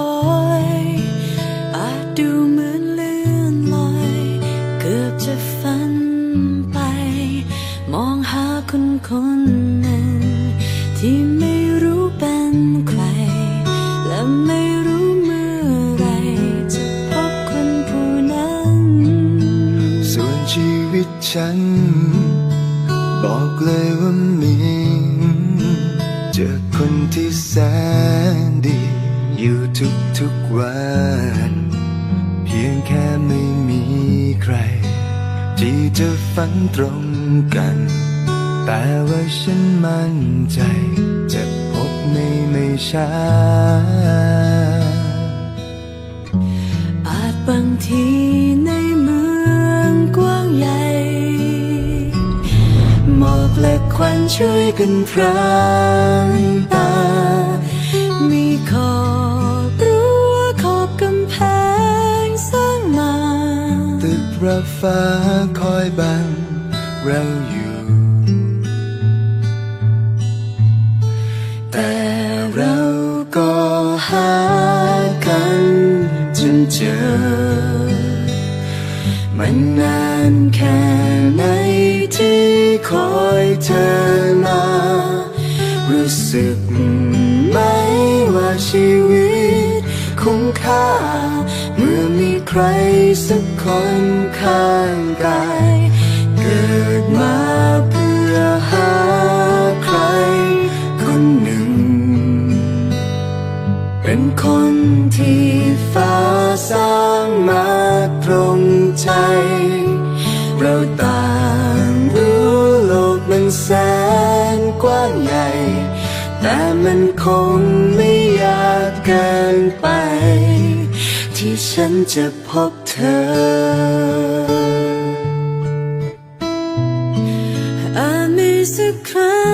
อยอาจดูเหมือนเลื่อนลอย เกือบจะฝันไป มองหาคนคนหนึ่ง ที่ไม่รู้เป็นใคร และไม่รู้เมื่อไรจะพบคนผู้นั้น ส่วนชีวิตฉัน บอกเลยว่ามี เจอคนที่แสนดี อยู่ทุกทุกๆวัน เพียงแค่ไม่มีใคร ที่จะฝันตรงกัน แต่ว่าฉันมั่นใจ จะพบในไม่ช้า อาจบางทีในเมืองกว้างใหญ่หมอกและควันช่วยกันพรางตา ระฟ้าคอยบังเราอยู่ แต่เราก็หากันจนเจอ มันนานแค่ไหนที่คอยเธอมา รู้สึกไหมว่าชีวิตคุ้มค่า ใครสักคนข้างกาย เกิดมาเพื่อหาใคร คนหนึ่ง เป็นคนที่ฟ้าสร้างมาตรงใจ เราต่างรู้โลกมันแสนกว้างใหญ่ แต่มันคงไม่ยากเกิน ฉันจะพบเธออาจมีสักครั้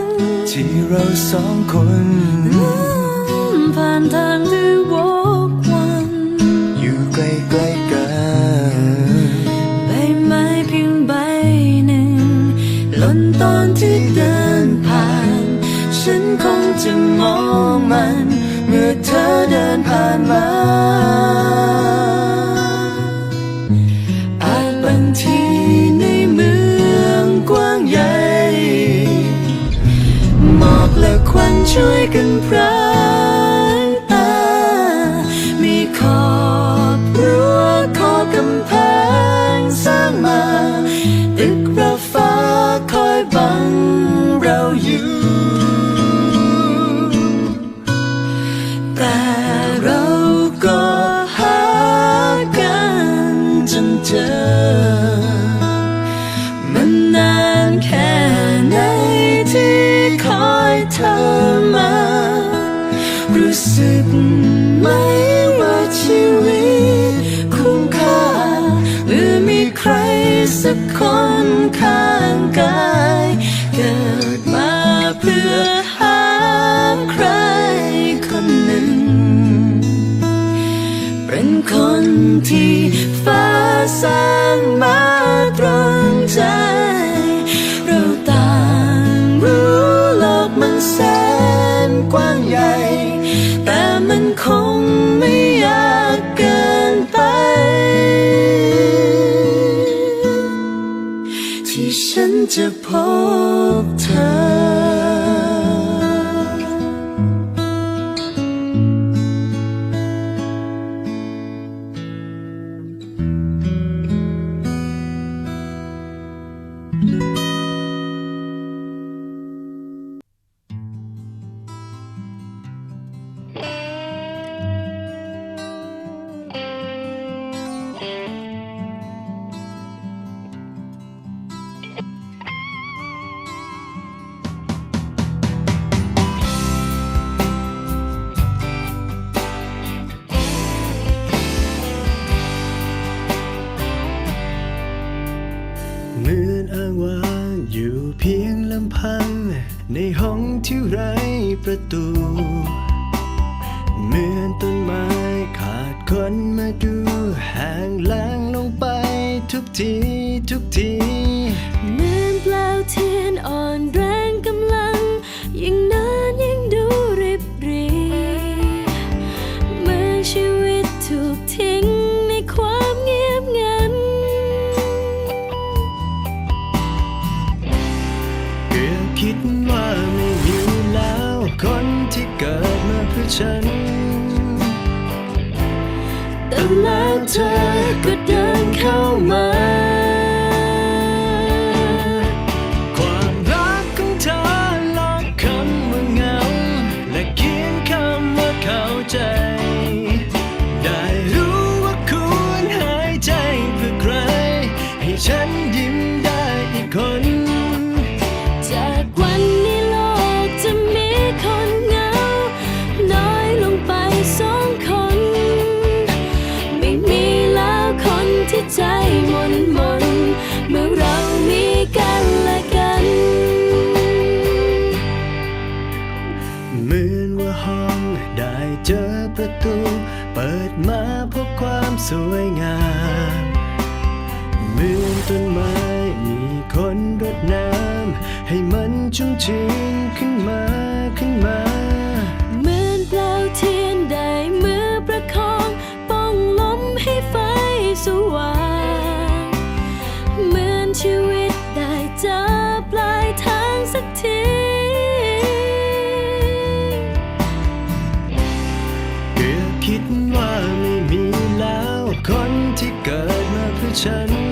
ง ที่เราสองคนผ่านทางที่วกวัน อยู่ใกล้ๆกันใบไม้เพียงใบหนึ่งหล่นตอนที่เดินผ่าน ฉันคงจะมองมัน เมื่อเธอเดินผ่านมา เธอมา รู้สึกไหมว่าชีวิตคุ้มค่าเมื่อมีใครสักคนข้างกายเกิดมาเพื่อหาใครคนหนึ่ง เป็นคนที่ฟ้าสร้างมาตรงใจ ที่ฉันจะพบเธอ ว่างอยู่เพียงลำพัง ในห้องที่ไร้ประตู เหมือนต้นไม้ขาดคนมาดูห่างล้างลงไปทุกทีทุกทีเหมือนเปลวเทียนอ่อนแรง และเธอก็เดินเข้ามา เจอประตู เปิดมาพบความสวยงามเมืองต้นไม้มีคนรดน้ำให้มันชุ่มชื้นขึ้นมาขึ้นมาเหมือนเปลวเทียนได้มือประคอง ป้องลมให้ไฟสว่าง ที่เกิดมาเพื่อฉัน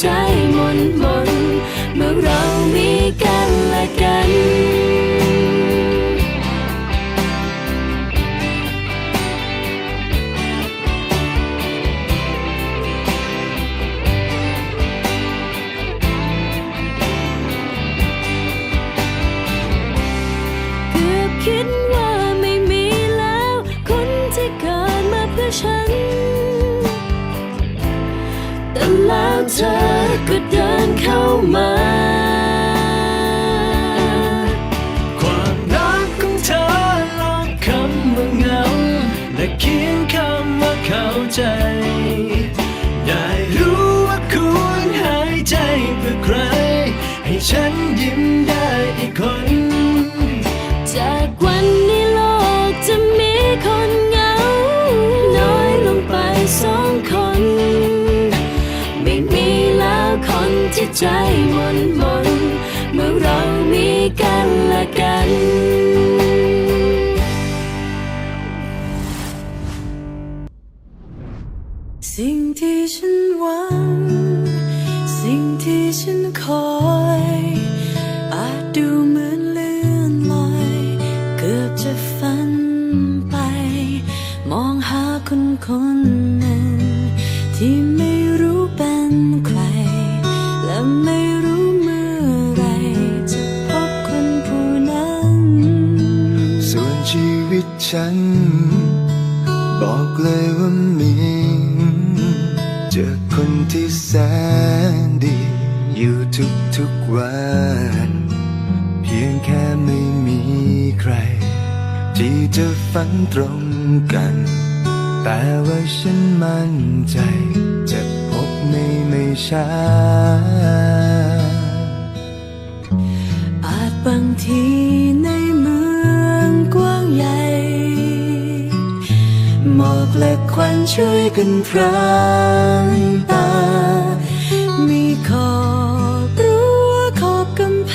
ใจมนมนเมื่อเรามี กันและกันสิ่งที่ฉันหวัง สิ่งที่ฉันคอย วิตฉัน บอกเลยว่ามี เจอคนที่แสนดี อยู่ทุกทุกวัน เพียงแค่ไม่มีใคร ที่จะฝันตรงกัน แต่ว่าฉันมั่นใจ จะพบไม่ไม่ช้าอาจบางทีนเและควันช่วยกันพรางตา มีขอบรั้วขอบกำแพ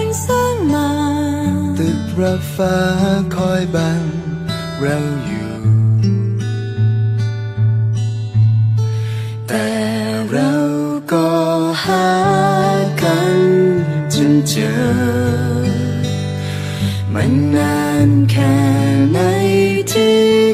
งสร้างมา ตึกระฟ้าคอยบังเราอยู่ แต่เราก็หากันจนเจอ มันนานแค่ไหนที่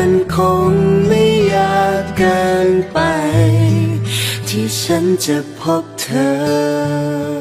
มันคงไม่ยากเกินไป ที่ฉันจะพบเธอ